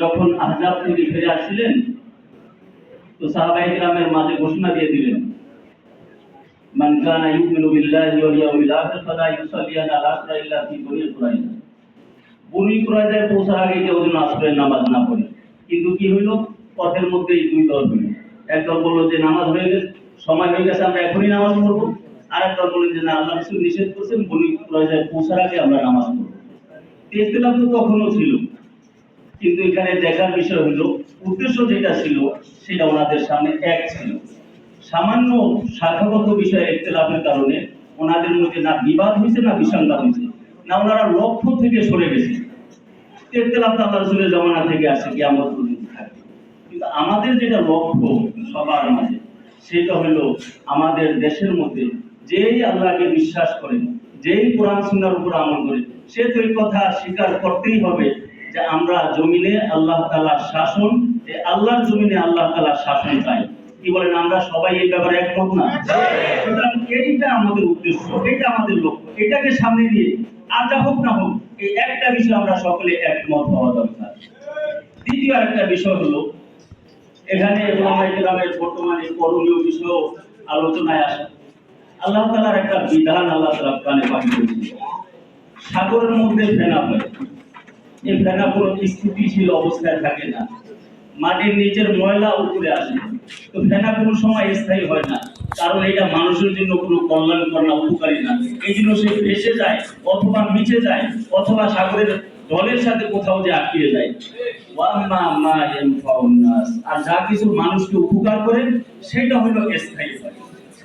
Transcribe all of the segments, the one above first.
যখন আহজাব থেকে ফিরে আসছিলেন তো সাহাবাই ইকরামের মাঝে ঘোষণা দিয়ে দিলেন, মান কানা ইউমিনু বিল্লাহি ওয়াল ইয়াউমিল আখির ফালা আলা ফি বনি কুরাইজা বনি কুরাইজায় পৌঁছার আগে কেউ যেন নামাজ না পড়ে। কিন্তু কি হইল? পথের মধ্যেই দুই দল হইল। একদল বলল যে নামাজ হয়ে গেছে, সময় হয়ে গেছে, আমরা এখনই নামাজ পড়ব। আর একদল বললেন যে না, আল্লাহ নিষেধ করছেন, বনি কুরাইজায় পৌঁছার আগে আমরা নামাজ পড়ব। ইখতিলাফ তো তখনও ছিল। কিন্তু এখানে দেখার বিষয় হলো, উদ্দেশ্য যেটা ছিল, সেটা ওনাদের সামনে এক ছিল। সামান্য শাখাগত বিষয়ে ইখতিলাফের কারণে ওনাদের মধ্যে না বিবাদ হয়েছে, না বিসংবাদ হয়েছে, না ওনারা লক্ষ্য থেকে সরে গেছে। ইখতিলাফ তো আল্লাহ রসুলের জমানা থেকে আসে কি আমরা পর্যন্ত কিন্তু আমাদের যেটা লক্ষ্য সবার মাঝে, সেটা হলো আমাদের দেশের মধ্যে যেই আল্লাহকে বিশ্বাস করেন, যেই কোরআন সুন্নার উপর আমল করে সে তো এই কথা স্বীকার করতেই হবে যে আমরা জমিনে আল্লাহ তাআলার শাসন আল্লাহর জমিনে আল্লাহ তাআলার শাসন চাই। কি বলেন, আমরা সবাই এই ব্যাপারে একমত না? সুতরাং এইটা আমাদের উদ্দেশ্য এটা আমাদের লক্ষ্য, এটাকে সামনে আর যা হোক না হোক, এই একটা বিষয় আমরা সকলে একমত হওয়া দরকার। দ্বিতীয় একটা বিষয় হলো, এখানে কেরামের বর্তমানে করণীয় বিষয় আলোচনায় আসে। আল্লাহ তাআলার একটা বিধান আল্লাহ পাঠিয়ে সাগরের মধ্যে ফেনা হয় কোনো স্থিতিশীল অবস্থায় থাকে না। মাটির নিচের ময়লা উপরে আসে। তো ফেনা কোনো সময় স্থায়ী হয় না। কারণ এটা মানুষের জন্য কোনো না, উপকারী না। এই জন্য সে ভেসে যায়, অথবা যায়, অথবা সাগরের জলের সাথে কোথাও যে আটকে যায়। আর যা কিছু মানুষকে উপকার করে, সেটা হলো স্থায়ী হয়।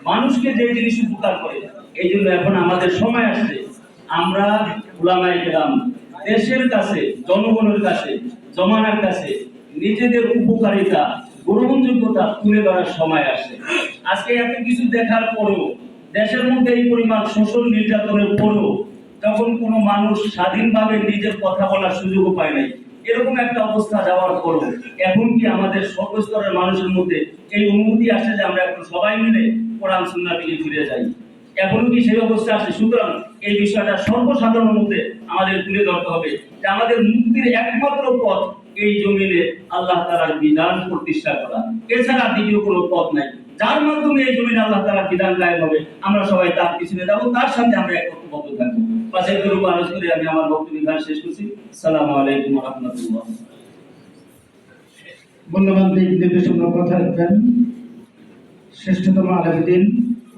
মানুষকে যে জিনিস উপকার করে, এই জন্য এখন আমাদের সময় আসছে। আমরা উলামায়ে কেরাম দেশের কাছে, জনগণের কাছে, জমানার কাছে নিজেদের উপকারিতা, গ্রহণযোগ্যতা তুলে ধরার সময় আসছে আজকে এত কিছু দেখার পরেও, দেশের মধ্যে এই পরিমাণ শোষণ নির্যাতনের পরেও যখন কোনো মানুষ স্বাধীনভাবে নিজের কথা বলার সুযোগও পায় নাই। এরকম একটা অবস্থা যাওয়ার পরও এখন কি আমাদের সর্বস্তরের মানুষের মধ্যে এই অনুভূতি আসে যে আমরা এখন সবাই মিলে কোরআন, সুন্নাহ দিকে ফিরে যাই? এখনও কি সেই অবস্থা আছে? সুতরাং এই বিষয়টা সর্বসাধারণের মধ্যে আমাদের তুলে ধরতে হবে যে আমাদের মুক্তির একমাত্র পথ এই জমিনে আল্লাহ তাআলার বিধান প্রতিষ্ঠা করা। এছাড়া দ্বিতীয় কোনো পথ নাই। যার মাধ্যমে এই জমিনে আল্লাহ তাআলার বিধান কায়েম হবে, আমরা সবাই তার পিছনে যাব, তার সাথে আমরা একত্রবদ্ধ থাকব। পাশে গ্রুপ আলোচ করে আমি আমার বক্তব্য এখানে শেষ করছি। সালামু আলাইকুম রাহমাতুল্লাহ। মূল্যবান দিক নির্দেশমূলক কথা রাখবেন শ্রেষ্ঠতম আলমদিন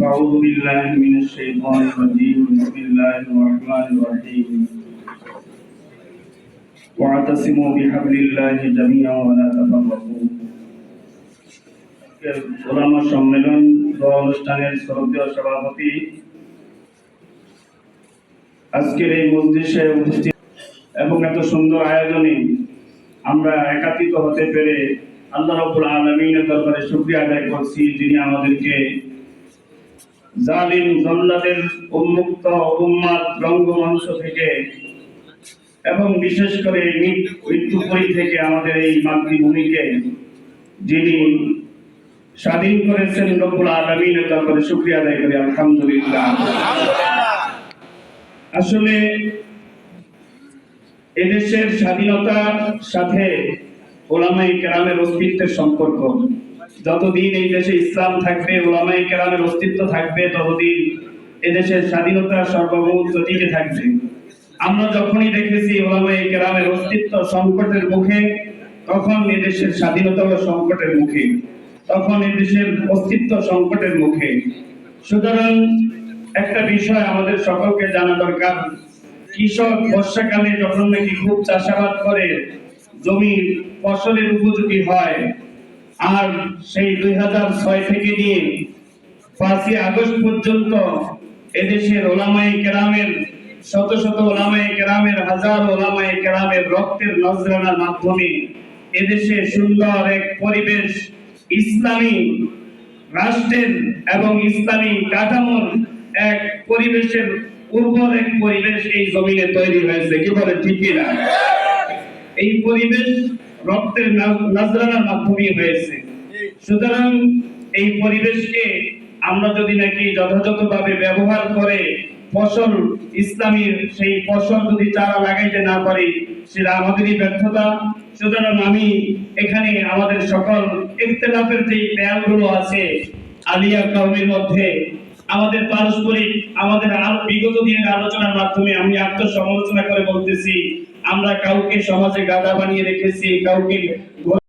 أعوذ بالله من الشيطان الرجيم بسم الله الرحمن الرحيم واعتصموا بحبل الله جميعا ولا تفرقوا ওলামা সম্মেলন ও অনুষ্ঠানের শ্রদ্ধেয় সভাপতি আজকের এই মজলিসে উপস্থিত এবং এত সুন্দর আয়োজনে আমরা একাত্রিত হতে পেরে আল্লাহ রাব্বুল আলামিনের দরবারে শুকরিয়া আদায় করছি যিনি আমাদেরকে জালিম জল্লাদের উন্মুক্ত উম্মাদ রঙ্গমঞ্চ থেকে এবং বিশেষ করে মৃত- মৃত্যুপুরী থেকে আমাদের এই মাতৃভূমিকে যিনি স্বাধীন করেছেন রব্বুল আলামিনের দরবারে শুকরিয়া আদায় করি আলহামদুলিল্লাহ। আসলে এদেশের স্বাধীনতার সাথে ওলামাই কেরামের অস্তিত্বের সম্পর্ক যতদিন এই দেশে ইসলাম থাকবে ওলামাই কেরামের অস্তিত্ব থাকবে, ততদিন এদেশের স্বাধীনতা সর্বভৌমত্ব টিকে থাকবে। আমরা যখনই দেখেছি ওলামাই কেরামের অস্তিত্ব সংকটের মুখে, তখন এদেশের স্বাধীনতা সংকটের মুখে, তখন এদেশের অস্তিত্ব সংকটের মুখে। সুতরাং একটা বিষয় আমাদের সকলকে জানা দরকার, কৃষক বর্ষাকালে যখন নাকি খুব চাষাবাদ করে, জমি ফসলের উপযোগী হয় আর সেই দুই ছয় থেকে নিয়ে পাঁচই আগস্ট পর্যন্ত এদেশের ওলামাই কেরামের, শত শত ওলামায়ে কেরামের, হাজার ওলামায়ে কেরামের রক্তের নজরানার মাধ্যমে এদেশে সুন্দর এক পরিবেশ, ইসলামী রাষ্ট্রের এবং ইসলামী কাঠামোর এক পরিবেশের উর্বর এক পরিবেশ এই জমিনে তৈরি হয়েছে। কি বলে ঠিক না এই পরিবেশ রক্তের নাজ- নজরানার মাধ্যমে হয়েছে। সুতরাং এই পরিবেশকে আমরা যদি নাকি যথাযথভাবে ব্যবহার করে ফসল, ইসলামীর সেই ফসল যদি চারা লাগাইতে না পারি, সেটা আমাদেরই ব্যর্থতা। সুতরাং আমি এখানে আমাদের সকল ইখতলাফের যে পেয়ারগুলো আছে, আলিয়া কওমের মধ্যে, আমাদের পারস্পরিক, আমাদের আর বিগত দিনের আলোচনার মাধ্যমে আমি আত্মসমালোচনা করে বলতেছি আমরা কাউকে সমাজে গাদা বানিয়ে রেখেছি কাউকে